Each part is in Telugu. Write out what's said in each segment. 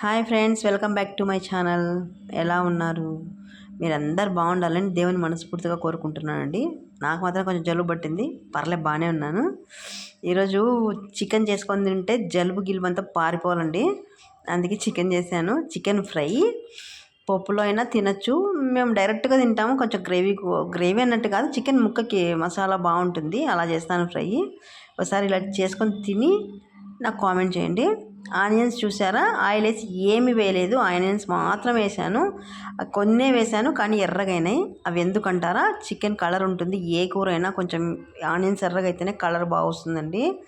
Hi friends welcome back to my channel. ఎలా ఉన్నారు? మీరందరు బాగుండాలని దేవుని మనస్ఫూర్తిగా కోరుకుంటున్నానండి. నాకు మాత్రం కొంచెం జలుబు పట్టింది. పర్లేదు బాగానే ఉన్నాను. ఈరోజు చికెన్ చేసుకొని తింటే జలుబు గిలుబు అంతా పారిపోవాలండి. అందుకే చికెన్ చేశాను. Chicken fry. పప్పులో అయినా తినచ్చు. మేము డైరెక్ట్గా తింటాము. కొంచెం గ్రేవీ గ్రేవీ అన్నట్టు కాదు. చికెన్ ముక్కకి మసాలా బాగుంటుంది. అలా చేస్తాను ఫ్రై. ఒకసారి ఇలా చేసుకొని తిని నాకు కామెంట్ చేయండి. ఆనియన్స్ చూసారా? ఆయిల్ వేసి ఏమి వేయలేదు. ఆనియన్స్ మాత్రం వేసాను కొన్నే వేసాను కానీ ఎర్రగైనాయి. అవి ఎందుకంటారా? చికెన్ కలర్ ఉంటుంది. ఏ కూర అయినా కొంచెం ఆనియన్స్ ఎర్రగా అయితేనే కలర్ బాగుస్తుందండి.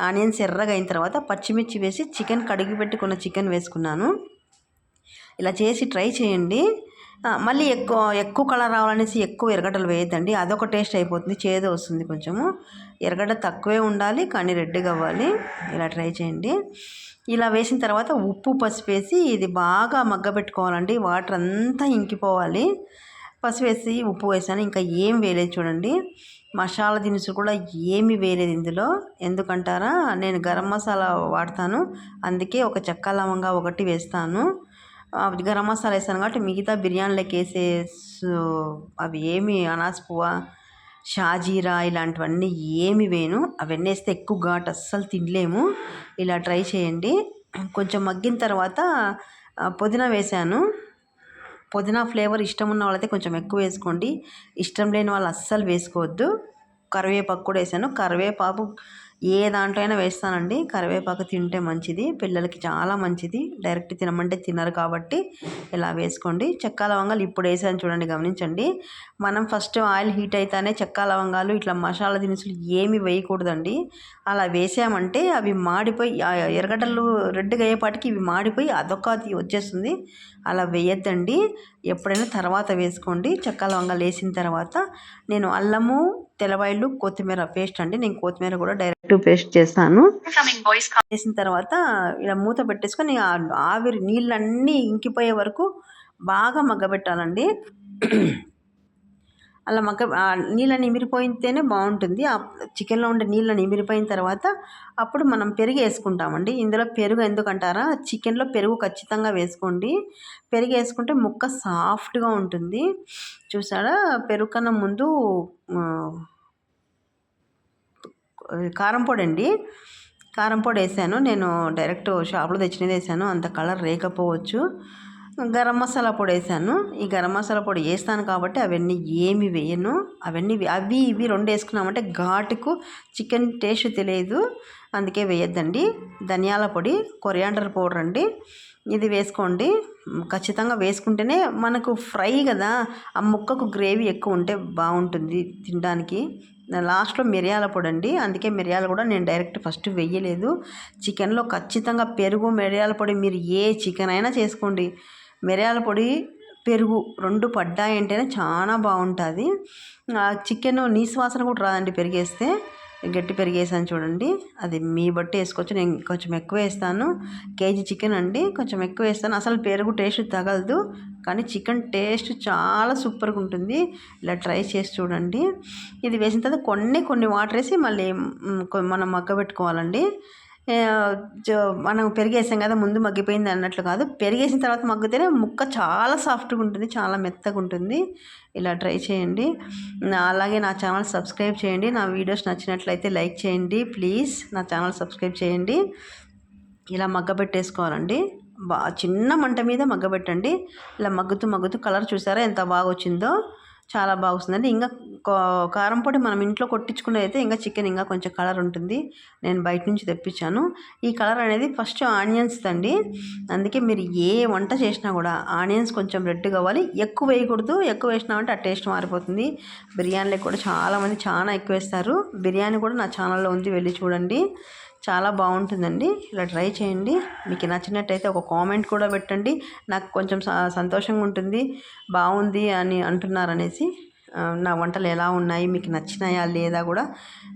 ఆనియన్స్ ఎర్రగా అయిన తర్వాత పచ్చిమిర్చి వేసి చికెన్ కడిగి పెట్టుకున్న చికెన్ వేసుకున్నాను. ఇలా చేసి ట్రై చేయండి. మళ్ళీ ఎక్కువ ఎక్కువ కలర్ రావాలనేసి ఎక్కువ ఎరగడ్డలు వేయద్దండి. అదొక టేస్ట్ అయిపోతుంది చేదు వస్తుంది కొంచెము. ఎరగడ్డ తక్కువే ఉండాలి కానీ రెడ్గా అవ్వాలి ఇలా ట్రై చేయండి. ఇలా వేసిన తర్వాత ఉప్పు పసుపు వేసి ఇది బాగా మగ్గబెట్టుకోవాలండి. వాటర్ అంతా ఇంకిపోవాలి. పసుపు వేసి ఉప్పు వేసాను. ఇంకా ఏం వేయలేదు చూడండి. మసాలా దినుసులు కూడా ఏమి వేయలేదు ఇందులో. ఎందుకంటారా? నేను గరం మసాలా వాడతాను. అందుకే ఒక చెక్క లవంగా ఒకటి వేస్తాను. గరం మసాలా వేసాను కాబట్టి మిగతా బిర్యానీలోకి వేసే అవి ఏమి అనాస పువ్వ షాజీరా ఇలాంటివన్నీ ఏమి వేయను. అవన్నీ వేస్తే ఎక్కువ ఘాట్ అస్సలు తినలేము. ఇలా ట్రై చేయండి. కొంచెం మగ్గిన తర్వాత పుదీనా వేసాను. పుదీనా ఫ్లేవర్ ఇష్టం ఉన్న వాళ్ళైతే కొంచెం ఎక్కువ వేసుకోండి. ఇష్టం లేని వాళ్ళు అస్సలు వేసుకోవద్దు. కరివేపాకు కూడా వేసాను. కరివేపాకు ఏ దాంట్లో అయినా వేస్తానండి. కరివేపాకు తింటే మంచిది. పిల్లలకి చాలా మంచిది. డైరెక్ట్ తినమంటే తినరు కాబట్టి ఇలా వేసుకోండి. చెక్క లవంగాలు ఇప్పుడు వేసాను చూడండి గమనించండి. మనం ఫస్ట్ ఆయిల్ హీట్ అయితేనే చెక్క లవంగాలు ఇట్లా మసాలా దినుసులు ఏమి వేయకూడదండి. అలా వేసామంటే అవి మాడిపోయి ఎర్రగడ్డలు రెడ్గా అయ్యేపాటికి ఇవి మాడిపోయి అదొక వచ్చేస్తుంది. అలా వేయద్దండి. ఎప్పుడైనా తర్వాత వేసుకోండి. చెక్క లవంగాలు వేసిన తర్వాత నేను అల్లము తెలవాయిలు కొత్తిమీర పేస్ట్ అండి. నేను కొత్తిమీర కూడా డైరెక్ట్ పేస్ట్ చేస్తాను చేసిన తర్వాత ఇలా మూత పెట్టేసుకొని ఆవిరి నీళ్ళన్నీ ఇంకిపోయే వరకు బాగా మగ్గబెట్టాలండి. అలా మగ్గ నీళ్ళని ఇమిరిపోయితేనే బాగుంటుంది. ఆ చికెన్లో ఉండే నీళ్ళని ఇమిరిపోయిన తర్వాత అప్పుడు మనం పెరుగు వేసుకుంటామండి. ఇందులో పెరుగు ఎందుకంటారా? చికెన్లో పెరుగు ఖచ్చితంగా వేసుకోండి. పెరుగు వేసుకుంటే ముక్క సాఫ్ట్గా ఉంటుంది. చూసారా? పెరుగు కన్నా ముందు కారం పొడి అండి కారం పొడి వేసాను. నేను డైరెక్ట్ షాప్లో తెచ్చినది వేసాను. అంత కలర్ రేకపోవచ్చు గరం మసాలా పొడి వేసాను. ఈ గరం మసాలా పొడి వేస్తాను కాబట్టి అవన్నీ ఏమి వేయను. అవన్నీ అవి ఇవి రెండు వేసుకున్నామంటే ఘాటుకు చికెన్ టేస్ట్ తెలియదు. అందుకే వేయద్దండి. ధనియాల పొడి కొరియాండర్ పౌడర్ అండి. ఇది వేసుకోండి. ఖచ్చితంగా వేసుకుంటేనే మనకు ఫ్రై కదా. ఆ ముక్కకు గ్రేవీ ఎక్కువ ఉంటే బాగుంటుంది తినడానికి. లాస్ట్లో మిరియాల పొడి అండి అందుకే మిరియాలు కూడా నేను డైరెక్ట్ ఫస్ట్ వెయ్యలేదు చికెన్లో ఖచ్చితంగా పెరుగు మిరియాల పొడి మీరు ఏ చికెన్ అయినా చేసుకోండి. మిరియాల పొడి పెరుగు రెండు పడ్డాయంటేనే చాలా బాగుంటుంది. చికెన్ నీసు వాసన కూడా రాదండి పెరిగేస్తే. గట్టి పెరిగేసాను చూడండి. అది మీ బట్టి వేసుకోవచ్చు. నేను కొంచెం ఎక్కువ వేస్తాను. కేజీ చికెన్ అండి. కొంచెం ఎక్కువ వేస్తాను. అసలు పెరుగు టేస్ట్ తగలదు. కానీ చికెన్ టేస్ట్ చాలా సూపర్గా ఉంటుంది. ఇలా ట్రై చేసి చూడండి. ఇది వేసిన తర్వాత కొన్ని కొన్ని వాటర్ వేసి మళ్ళీ మనం మగ్గ పెట్టుకోవాలండి మనం పెరిగేసాం కదా ముందు మగ్గిపోయింది అన్నట్లు కాదు. పెరిగేసిన తర్వాత మగ్గితేనే ముక్క చాలా సాఫ్ట్గా ఉంటుంది చాలా మెత్తగా ఉంటుంది. ఇలా ట్రై చేయండి. అలాగే నా ఛానల్ సబ్స్క్రైబ్ చేయండి. నా వీడియోస్ నచ్చినట్లయితే లైక్ చేయండి. ప్లీజ్ నా ఛానల్ సబ్స్క్రైబ్ చేయండి. ఇలా మగ్గబెట్టేసుకోవాలండి. బా చిన్న మంట మీద మగ్గబెట్టండి. ఇలా మగ్గుతూ మగ్గుతూ కలర్ చూసారా ఎంత బాగా వచ్చిందో చాలా బాగుంటుందండి ఇంకా కారం పొడి మనం ఇంట్లో కొట్టించుకునేది అయితే ఇంకా చికెన్ ఇంకా కొంచెం కలర్ ఉంటుంది. నేను బయట నుంచి తెప్పించాను. ఈ కలర్ అనేది ఫస్ట్ ఆనియన్స్ అండి అందుకే మీరు ఏ వంట చేసినా కూడా ఆనియన్స్ కొంచెం రెడ్ కావాలి. ఎక్కువ వేయకూడదు. ఎక్కువ వేసినామంటే ఆ టేస్ట్ మారిపోతుంది. బిర్యానీలో కూడా చాలామంది చాలా ఎక్కువ వేస్తారు. బిర్యానీ కూడా నా ఛానల్లో ఉంది. వెళ్ళి చూడండి. చాలా బాగుంటుందండి. ఇలా ట్రై చేయండి. మీకు నచ్చినట్టయితే ఒక కామెంట్ కూడా పెట్టండి. నాకు కొంచెం సంతోషంగా ఉంటుంది. బాగుంది అని అంటున్నారు అనేసి. నా వంటలు ఎలా ఉన్నాయి మీకు నచ్చినాయా లేదా కూడా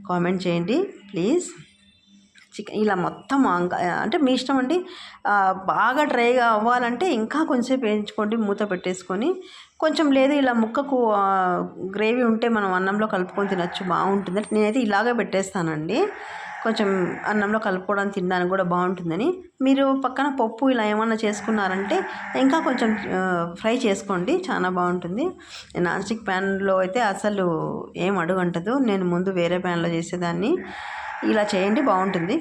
కామెంట్ చేయండి ప్లీజ్. చికెన్ ఇలా మొత్తం అంటే మీ ఇష్టం అండి. బాగా డ్రైగా అవ్వాలంటే ఇంకా కొంచెం వేయించుకోండి మూత పెట్టేసుకొని. కొంచెం లేదు ఇలా ముక్కకు గ్రేవీ ఉంటే మనం అన్నంలో కలుపుకొని తినచ్చు బాగుంటుంది. నేనైతే ఇలాగే పెట్టేస్తానండి. కొంచెం అన్నంలో కలుపుకోవడం తినడానికి కూడా బాగుంటుందని. మీరు పక్కన పప్పు ఇలా ఏమన్నా చేసుకున్నారంటే ఇంకా కొంచెం ఫ్రై చేసుకోండి చాలా బాగుంటుంది. నాన్ స్టిక్ ప్యాన్లో అయితే అసలు ఏం అడుగంటదు. నేను ముందు వేరే ప్యాన్లో చేసేదాన్ని. ఇలా చేయండి బాగుంటుంది.